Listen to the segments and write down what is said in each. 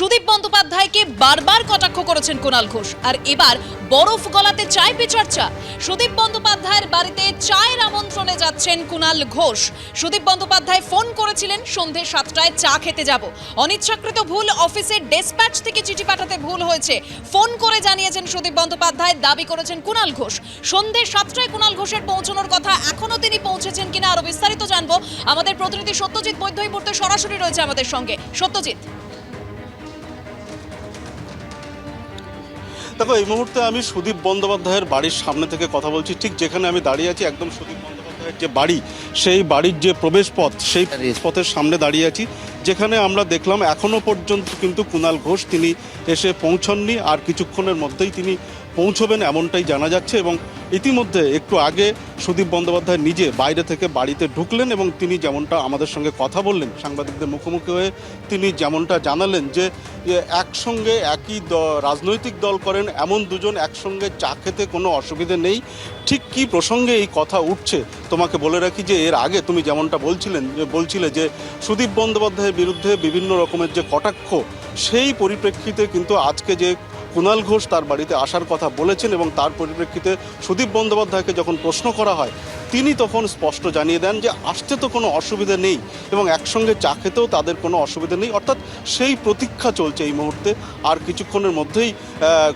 সুদীপ বন্দ্যোপাধ্যায়কে বারবার কটাক্ষ করেছেন কুণাল ঘোষ। আর এবার বরফ গলাতে চায় পে চর্চা সুদীপ বন্দ্যোপাধ্যায়ের বাড়িতে চায়ের আমন্ত্রণে যাচ্ছেন কুণাল ঘোষ। সুদীপ বন্দ্যোপাধ্যায় ফোন করেছিলেন সন্ধে সাতটায় চা খেতে যাব। অনিচ্ছাকৃত ভুল অফিসের ডেসপ্যাচ থেকে চিঠি পাঠাতে ভুল হয়েছে। ফোন করে জানিয়েছেন সুদীপ বন্দ্যোপাধ্যায়, দাবি করেছেন কুণাল ঘোষ। সন্ধে সাতটায় কুণাল ঘোষের পৌঁছানোর কথা এখনও তিনি পৌঁছেছেন কিনা আরও বিস্তারিত জানব। আমাদের প্রতিনিধি সত্যজিৎ বৈদ্য এই মুহূর্তে সরাসরি রয়েছে আমাদের সঙ্গে। সত্যজিৎ। দেখো, এই মুহূর্তে আমি সুদীপ বন্দ্যোপাধ্যায়ের বাড়ির সামনে থেকে কথা বলছি। ঠিক যেখানে আমি দাঁড়িয়ে আছি, একদম সুদীপ বন্দ্যোপাধ্যায়ের যে বাড়ি, সেই বাড়ির যে প্রবেশ পথ সেই পথের সামনে দাঁড়িয়ে আছি। যেখানে আমরা দেখলাম, এখনও পর্যন্ত কিন্তু কুণাল ঘোষ তিনি এসে পৌঁছননি, আর কিছুক্ষণের মধ্যেই তিনি পৌঁছবেন এমনটাই জানা যাচ্ছে এবং ইতিমধ্যে একটু আগে সুদীপ বন্দ্যোপাধ্যায় নিজে বাইরে থেকে বাড়িতে ঢুকলেন এবং তিনি যেমনটা আমাদের সঙ্গে কথা বললেন, সাংবাদিকদের মুখোমুখি হয়ে তিনি যেমনটা জানালেন যে একসঙ্গে একই রাজনৈতিক দল করেন, এমন দুজন একসঙ্গে চা খেতে কোনো অসুবিধে নেই। ঠিক কি প্রসঙ্গে এই কথা উঠছে? তোমাকে বলে রাখি যে, এর আগে তুমি যেমনটা বলছিলেন বলছিলে যে, সুদীপ বন্দ্যোপাধ্যায়ের বিরুদ্ধে বিভিন্ন রকমের যে কটাক্ষ, সেই পরিপ্রেক্ষিতে কিন্তু আজকে যে কুণাল ঘোষ তার বাড়িতে আসার কথা বলেছেন এবং তার পরিপ্রেক্ষিতে সুদীপ বন্দ্যোপাধ্যায়কে যখন প্রশ্ন করা হয় তিনি তখন স্পষ্ট জানিয়ে দেন যে আসতে তো কোনো অসুবিধা নেই এবং একসঙ্গে চা খেতেও তাদের কোনো অসুবিধা নেই। অর্থাৎ সেই প্রতীক্ষা চলছে এই মুহূর্তে। আর কিছুক্ষণের মধ্যেই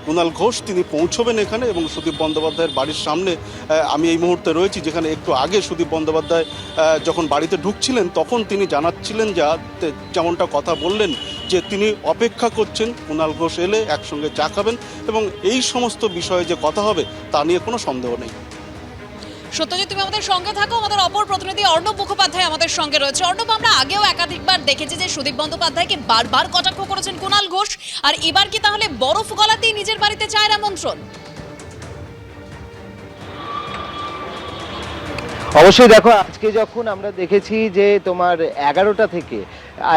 কুণাল ঘোষ তিনি পৌঁছবেন এখানে এবং সুদীপ বন্দ্যোপাধ্যায়ের বাড়ির সামনে আমি এই মুহূর্তে রয়েছি যেখানে একটু আগে সুদীপ বন্দ্যোপাধ্যায় যখন বাড়িতে ঢুকছিলেন তখন তিনি জানাচ্ছিলেন যা যেমনটা কথা বললেন যে তিনি অপেক্ষা করছেন কুণাল ঘোষ এলে একসঙ্গে চা খাবেন এবং এই সমস্ত বিষয়ে যে কথা হবে তা নিয়ে কোনো সন্দেহ নেই। সত্যজিৎ, তুমি আমাদের সঙ্গে থাকো। আমাদের অপর প্রতিনিধি অর্ণব মুখোপাধ্যায় আমাদের সঙ্গে রয়েছে। অর্ণব, আমরা আগেও একাধিকবার দেখেছি যে সুদীপ বন্দ্যোপাধ্যায়কে বারবার কটাক্ষ করেছেন কুণাল ঘোষ। আর এবার কি তাহলে বরফ গলাতেই নিজের বাড়িতে চায়ের আমন্ত্রণ? অবশ্যই দেখো, আজকে যখন আমরা দেখেছি যে তোমার এগারোটা থেকে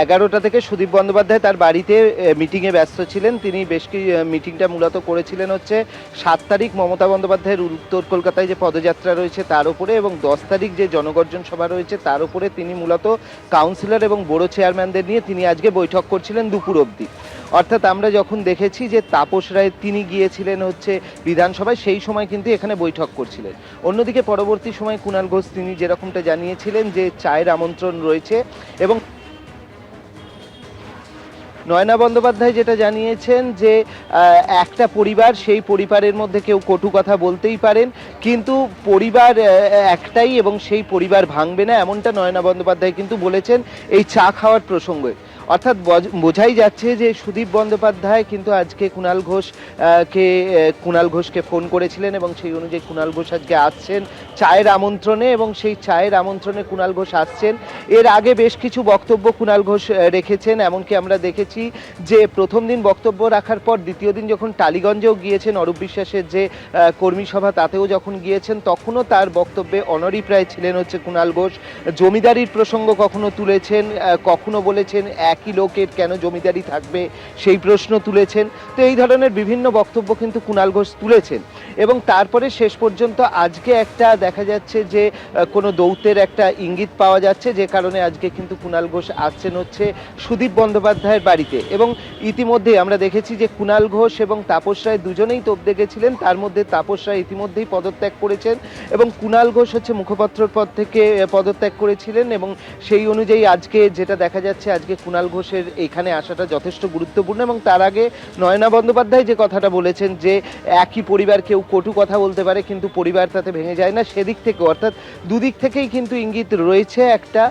এগারোটা থেকে সুদীপ বন্দ্যোপাধ্যায় তার বাড়িতে মিটিংয়ে ব্যস্ত ছিলেন। তিনি বেশ কি মিটিংটা মূলত করেছিলেন হচ্ছে সাত তারিখ মমতা বন্দ্যোপাধ্যায়ের উত্তর কলকাতায় যে পদযাত্রা রয়েছে তার উপরে এবং দশ তারিখ যে জনগর্জন সভা রয়েছে তার উপরে তিনি মূলত কাউন্সিলর এবং বড় চেয়ারম্যানদের নিয়ে তিনি আজকে বৈঠক করছিলেন দুপুর অবধি। অর্থাৎ আমরা যখন দেখেছি যে তাপস রায় তিনি গিয়েছিলেন হচ্ছে বিধানসভায়, সেই সময় কিন্তু এখানে বৈঠক করছিলেন। অন্যদিকে পরবর্তী সময় কুণাল ঘোষ তিনি যেরকমটা জানিয়েছিলেন যে চায়ের আমন্ত্রণ রয়েছে এবং নয়না বন্দ্যোপাধ্যায় যেটা জানিয়েছেন যে একটা পরিবার, সেই পরিবারের মধ্যে কেউ কটু কথা বলতেই পারেন, কিন্তু পরিবার একটাই এবং সেই পরিবার ভাঙবে না, এমনটা নয়না বন্দ্যোপাধ্যায় কিন্তু বলেছেন এই চা খাওয়ার প্রসঙ্গে। অর্থাৎ বোঝাই যাচ্ছে যে সুদীপ বন্দ্যোপাধ্যায় কিন্তু আজকে কুণাল ঘোষ কে কুণাল ঘোষকে ফোন করেছিলেন এবং সেই অনুযায়ী কুণাল ঘোষ আজকে আসছেন চায়ের আমন্ত্রণে এবং সেই চায়ের আমন্ত্রণে কুণাল ঘোষ আসছেন। এর আগে বেশ কিছু বক্তব্য কুণাল ঘোষ রেখেছেন। এমনকি আমরা দেখেছি যে প্রথম দিন বক্তব্য রাখার পর দ্বিতীয় দিন যখন টালিগঞ্জেও গিয়েছেন অরূপ বিশ্বাসের যে কর্মী সভা তাতেও যখন গিয়েছেন, তখনও তার বক্তব্যে অনরি প্রায় ছিলেন হচ্ছে কুণাল ঘোষ। জমিদারির প্রসঙ্গ কখনো তুলেছেন কখনো বলেছেন একই লোকের কেন জমিদারি থাকবে সেই প্রশ্ন তুলেছেন। তো এই ধরনের বিভিন্ন বক্তব্য কিন্তু কুণাল ঘোষ তুলেছেন। এবং তারপরে শেষ পর্যন্ত আজকে একটা দেখা যাচ্ছে যে কোনো দৌতের একটা ইঙ্গিত পাওয়া যাচ্ছে, যে কারণে আজকে কিন্তু কুণাল ঘোষ আসছেন হচ্ছে সুদীপ বন্দ্যোপাধ্যায়ের বাড়িতে। এবং ইতিমধ্যে আমরা দেখেছি যে কুণাল ঘোষ এবং তাপস রায় দুজনেই তোপদে গেছিলেন তার মধ্যে তাপস রায় ইতিমধ্যেই পদত্যাগ করেছেন এবং কুণাল ঘোষ হচ্ছে মুখপাত্রর পদ থেকে পদত্যাগ করেছিলেন এবং সেই অনুযায়ী আজকে যেটা দেখা যাচ্ছে, আজকে কুণাল ঘোষের এখানে আসাটা যথেষ্ট গুরুত্বপূর্ণ এবং তার আগে নয়না বন্দ্যোপাধ্যায় যে কথাটা বলেছেন যে একই পরিবার কেউ কটু কথা বলতে পারে, কিন্তু পরিবার তাতে ভেঙে যায় না। সেদিক থেকে, অর্থাৎ দুদিক থেকেই কিন্তু ইঙ্গিত রয়েছে একটা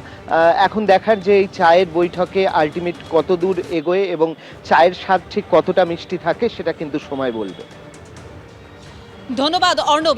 এখন দেখার যে এই চায়ের বৈঠকে আলটিমেট কত দূর এগোয় এবং চায়ের স্বাদ ঠিক কতটা মিষ্টি থাকে, সেটা কিন্তু সময় বলবে। ধন্যবাদ, অর্ণব।